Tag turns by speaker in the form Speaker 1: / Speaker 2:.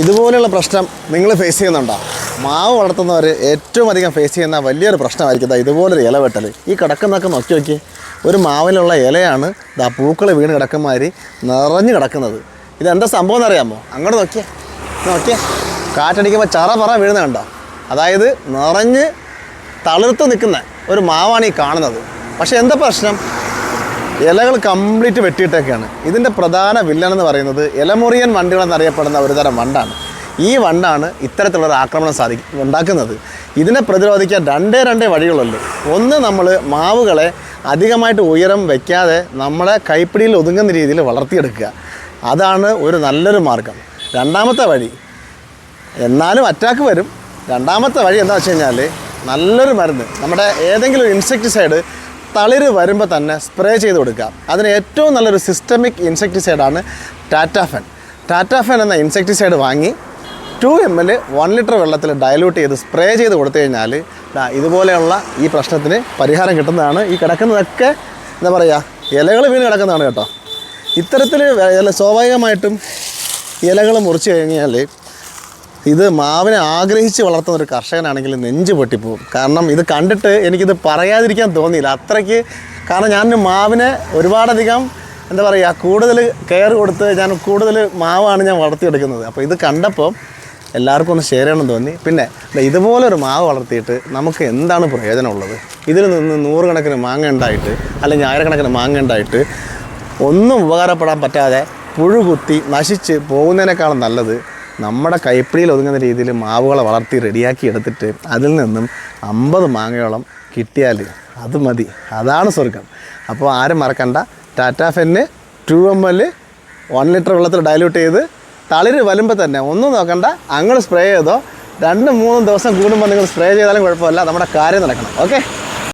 Speaker 1: ഇതുപോലെയുള്ള പ്രശ്നം നിങ്ങൾ ഫേസ് ചെയ്യുന്നുണ്ടോ? മാവ് വളർത്തുന്നവർ ഏറ്റവും അധികം ഫേസ് ചെയ്യുന്ന വലിയൊരു പ്രശ്നമായിരിക്കും ഇതാ ഇതുപോലൊരു ഇല വെട്ടൽ ഈ കിടക്കുന്നതൊക്കെ നോക്കി നോക്കി ഒരു മാവിലുള്ള ഇലയാണ് ഇതാ പൂക്കൾ വീണ് കിടക്കുന്നമാതിരി നിറഞ്ഞു കിടക്കുന്നത്. ഇതെന്താ സംഭവം എന്നറിയാമോ? അങ്ങോട്ട് നോക്കിയേ നോക്കിയേ. കാറ്റടിക്കുമ്പോൾ ചറ പറ വീഴുന്ന കണ്ടോ? അതായത് നിറഞ്ഞ് തളിർത്ത് നിൽക്കുന്ന ഒരു മാവാണ് ഈ കാണുന്നത്. പക്ഷേ എന്താ പ്രശ്നം? ഇലകൾ കംപ്ലീറ്റ് വെട്ടിയിട്ടൊക്കെയാണ് ഇതിന്റെ പ്രധാന വില്ലൻ എന്ന് പറയുന്നത് ഇലമുറിയൻ വണ്ടികളെന്നറിയപ്പെടുന്ന ഒരു തരം വണ്ടാണ്. ഈ വണ്ടാണ് ഇത്തരത്തിലുള്ള ആക്രമണം സാധി ഉണ്ടാക്കുന്നത്. ഇതിനെ പ്രതിരോധിക്കാൻ രണ്ടേ രണ്ടേ വഴികളുണ്ട്. ഒന്ന് നമ്മൾ മാവുകളെ അധികമായിട്ട് ഉയരം വയ്ക്കാതെ നമ്മളെ കൈപ്പിടിയിൽ ഒതുങ്ങുന്ന രീതിയിൽ വളർത്തിയെടുക്കുക. അതാണ് ഒരു നല്ലൊരു മാർഗം. രണ്ടാമത്തെ വഴി എന്നാലും അറ്റാക്ക് വരും. രണ്ടാമത്തെ വഴി എന്താ വെച്ച് കഴിഞ്ഞാൽ നല്ലൊരു മരുന്ന്. നമ്മുടെ ഏതെങ്കിലും ഒരു ഇൻസെക്ടിസൈഡ് തളിര് വരുമ്പോൾ തന്നെ സ്പ്രേ ചെയ്ത് കൊടുക്കുക. അതിന് ഏറ്റവും നല്ലൊരു സിസ്റ്റമിക് ഇൻസെക്ടിസൈഡാണ് ടാറ്റാഫെൻ ടാറ്റാഫെൻ എന്ന ഇൻസെക്ടിസൈഡ് വാങ്ങി two M L one litre വെള്ളത്തിൽ ഡയലൂട്ട് ചെയ്ത് സ്പ്രേ ചെയ്ത് കൊടുത്തു കഴിഞ്ഞാൽ ഇതുപോലെയുള്ള ഈ പ്രശ്നത്തിന് പരിഹാരം കിട്ടുന്നതാണ്. ഈ കിടക്കുന്നതൊക്കെ എന്താ പറയുക ഇലകൾ വീണ് കിടക്കുന്നതാണ് കേട്ടോ. ഇത്തരത്തിൽ സ്വാഭാവികമായിട്ടും ഇലകൾ മുറിച്ച് കഴിഞ്ഞാൽ ഇത് മാവിനെ ആഗ്രഹിച്ച് വളർത്തുന്ന ഒരു കർഷകനാണെങ്കിൽ നെഞ്ച് പൊട്ടിപ്പോവും. കാരണം ഇത് കണ്ടിട്ട് എനിക്കിത് പറയാതിരിക്കാൻ തോന്നിയില്ല. അത്രയ്ക്ക് കാരണം ഞാൻ മാവിനെ ഒരുപാടധികം എന്താ പറയുക കൂടുതൽ കെയർ കൊടുത്ത് ഞാൻ കൂടുതൽ മാവാണ് ഞാൻ വളർത്തിയെടുക്കുന്നത്. അപ്പോൾ ഇത് കണ്ടപ്പോൾ എല്ലാവർക്കും ഒന്ന് ഷെയർ ചെയ്യണമെന്ന് തോന്നി. പിന്നെ ഇതുപോലൊരു മാവ് വളർത്തിയിട്ട് നമുക്ക് എന്താണ് പ്രയോജനമുള്ളത്? ഇതിൽ നിന്ന് നൂറുകണക്കിന് മാങ്ങ ഉണ്ടായിട്ട് അല്ലെങ്കിൽ ആയിരക്കണക്കിന് മാങ്ങ ഉണ്ടായിട്ട് ഒന്നും ഉപകാരപ്പെടാൻ പറ്റാതെ പുഴു കുത്തി നശിച്ച് പോകുന്നതിനേക്കാളും നല്ലത് നമ്മുടെ കൈപ്പിടിയിൽ ഒതുങ്ങുന്ന രീതിയിൽ മാവുകളെ വളർത്തി റെഡിയാക്കി എടുത്തിട്ട് അതിൽ നിന്നും അമ്പത് മാങ്ങയോളം കിട്ടിയാൽ അത് മതി. അതാണ് സ്വർഗം അപ്പോൾ ആരും മറക്കണ്ട. Tatafen two M L one litre വെള്ളത്തിൽ ഡയലൂട്ട് ചെയ്ത് തളിര് വരുമ്പോൾ തന്നെ ഒന്നും നോക്കണ്ട. അങ്ങോട്ട് സ്പ്രേ ചെയ്തോ. രണ്ടും മൂന്നും ദിവസം കൂടുമ്പോൾ നിങ്ങൾ സ്പ്രേ ചെയ്താലും കുഴപ്പമില്ല. നമ്മുടെ കാര്യം നടക്കണം. ഓക്കെ